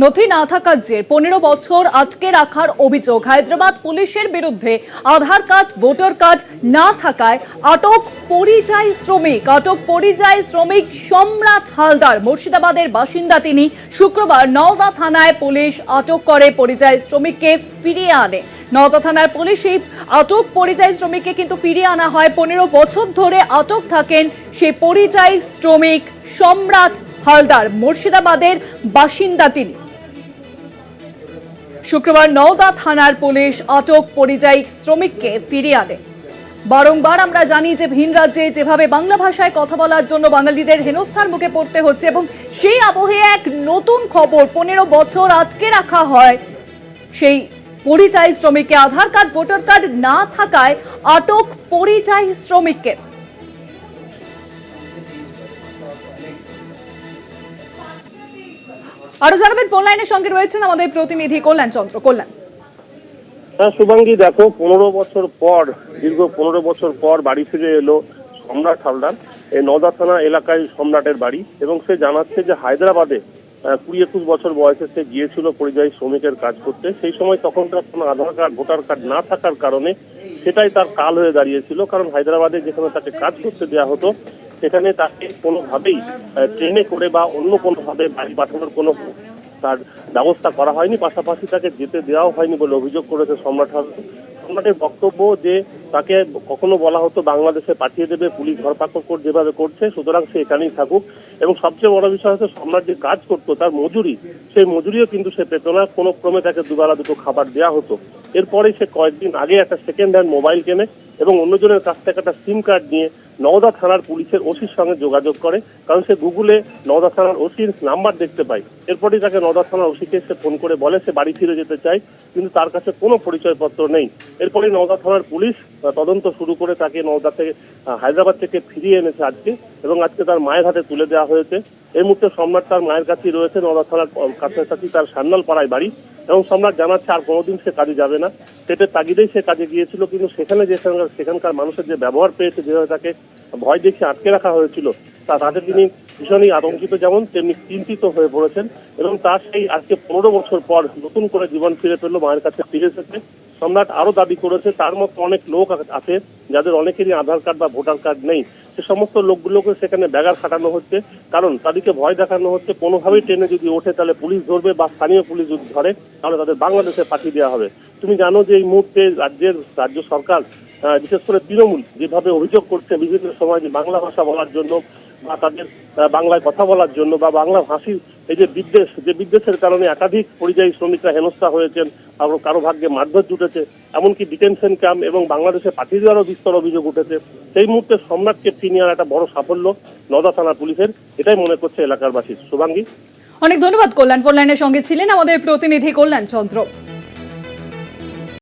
নথি না থাকার জের। পনেরো বছর আটকে রাখার অভিযোগ। হায়দ্রাবাদ পুলিশের বিরুদ্ধে আধার কার্ড, ভোটার কার্ড না থাকায় আটক পরিযায়ী শ্রমিক। আটক পরিযায়ী শ্রমিক সম্রাট হালদার। মুর্শিদাবাদের বাসিন্দা তিনি শুক্রবার নওদা থানায় পুলিশ আটক করে পরিযায়ী শ্রমিককে ফিরিয়ে আনে। নওদা থানার পুলিশ এই আটক পরিযায়ী শ্রমিককে কিন্তু ফিরিয়ে আনা হয়। পনেরো বছর ধরে আটক থাকেন সেই পরিযায়ী শ্রমিক সম্রাট হালদার। মুর্শিদাবাদের বাসিন্দা তিনি। শুক্রবার নওদা থানার পুলিশ আটক পরিযায়ী শ্রমিককে ফিরিয়ে আনে। বারংবার আমরা জানি যে ভিন রাজ্যে যেভাবে বাংলা ভাষায় কথা বলার জন্য বাঙালিদের হেনস্থার মুখে পড়তে হচ্ছে এবং সেই আবহে এক নতুন খবর পনেরো বছর আটকে রাখা হয়। সেই পরিযায়ী শ্রমিককে আধার কার্ড, ভোটার কার্ড না থাকায় আটক পরিযায়ী শ্রমিককে। আরও জানাবেন ফোন লাইনের সঙ্গে রয়েছেন আমাদের প্রতিনিধি কল্যাণ চন্দ্র। কল্যাণ। হ্যাঁ দেখো, পনেরো বছর পর, দীর্ঘ পনেরো বছর পর বাড়ি ফিরে এলো সম্রাট হালদার। এই নওদা থানা এলাকায় সম্রাটের বাড়ি এবং সে জানাচ্ছে যে হায়দ্রাবাদে কুড়ি একুশ বছর বয়সে সে গিয়েছিল পরিযায়ী শ্রমিকের কাজ করতে। সেই সময় তখন তার কোনো আধার কার্ড, ভোটার কার্ড না থাকার কারণে সেটাই তার কাল হয়ে দাঁড়িয়েছিল। কারণ হায়দ্রাবাদে যেখানে তাকে কাজ করতে দেওয়া হতো সেখানে তাকে কোনোভাবেই ট্রেনে করে বা অন্য কোনোভাবে বাড়ি পাঠানোর কোনো তার ব্যবস্থা করা হয়নি। পাশাপাশি তাকে যেতে দেওয়াও হয়নি বলে অভিযোগ করেছে সম্রাট সম্রাটের বক্তব্য যে তাকে কখনো বলা হতো বাংলাদেশে পাঠিয়ে দেবে, পুলিশ ধরপাকড় যেভাবে করছে, সুতরাং সে এখানেই থাকুক। এবং সবচেয়ে বড় বিষয় হচ্ছে সম্রাট যে কাজ করতো, তার মজুরি, সেই মজুরিও কিন্তু সে পেত না। কোনো ক্রমে তাকে দুবেলা দুটো খাবার দেওয়া হতো। এরপরে সে কয়েকদিন আগে একটা সেকেন্ড হ্যান্ড মোবাইল কেনে এবং অন্যজনের কাছ থেকে একটা সিম কার্ড নিয়ে নওদা থানার পুলিশের ওসির সঙ্গে যোগাযোগ করে, কারণ সে গুগলে নওদা থানার ওসির নাম্বার দেখতে পায়। এরপরই তাকে নওদা থানার ওসিকে সে ফোন করে বলে সে বাড়ি ফিরে যেতে চায়, কিন্তু তার কাছে কোনো পরিচয়পত্র নেই। এরপরে নওদা থানার পুলিশ তদন্ত শুরু করে তাকে নওদা থেকে হায়দ্রাবাদ থেকে ফিরিয়ে এনেছে আজকে এবং আজকে তার মায়ের হাতে তুলে দেওয়া হয়েছে। এই মুহূর্তে সম্রাট তার মায়ের কাছেই রয়েছে নওদা থানার কাছাকাছি তার সান্নাল পাড়ায় বাড়ি। এবং সম্রাট জানাচ্ছে আর কোনোদিন সে কাজে যাবে না। পেটের তাগিদেই সে কাজে গিয়েছিল, কিন্তু সেখানে যে সেখানকার- মানুষের যে ব্যবহার পেয়েছে, যেভাবে তাকে ভয় দেখিয়ে আটকে রাখা হয়েছিল, তা তাতে তিনি ভীষণই আতঙ্কিত যেমন তেমনি চিন্তিত হয়ে পড়েছেন এবং তার সেই আজকে পনেরো বছর পর নতুন করে জীবন ফিরে পেল, মায়ের কাছে ফিরে এসেছে। সম্রাট আরও দাবি করেছে, তার মতো অনেক লোক আছে, যাদের অনেকেরই আধার কার্ড বা ভোটার কার্ড নেই। সে সমস্ত লোকগুলোকে সেখানে ব্যাগার খাটানো হচ্ছে। কারণ তাদেরকে ভয় দেখানো হচ্ছে, কোনোভাবেই ট্রেনে যদি ওঠে, তাহলে পুলিশ ধরবে বা স্থানীয় পুলিশ যদি ধরে, তাহলে তাদের বাংলাদেশে পাঠিয়ে দেওয়া হবে। তুমি জানো যে এই মুহূর্তে রাজ্যের, রাজ্য সরকার বিশেষ করে তৃণমূল যেভাবে অভিযোগ করছে, বিভিন্ন সময় যে বাংলা ভাষা বলার জন্য বা তাদের বাংলায় কথা বলার জন্য বা বাংলা ভাষীর এই যে বিদ্বেষ, যে বিদ্বেষের কারণে একাধিক পরিযায়ী শ্রমিকরা হেনস্থা হয়েছেন আবার কারও ভাগ্যে মারধর জুটেছে, এমনকি ডিটেনশন ক্যাম্প এবং বাংলাদেশে পাঠিয়ে দেওয়ারও বিস্তর অভিযোগ উঠেছে। সেই মুহূর্তে সম্রাটকে ফিরিয়ে আনার একটা বড় সাফল্য নদা থানা পুলিশের, এটাই মনে করছে এলাকার বাসী শুভাঙ্গী। অনেক ধন্যবাদ কল্যাণ ফোন লাইনের সঙ্গে ছিলেন আমাদের প্রতিনিধি কল্যাণ চন্দ্র।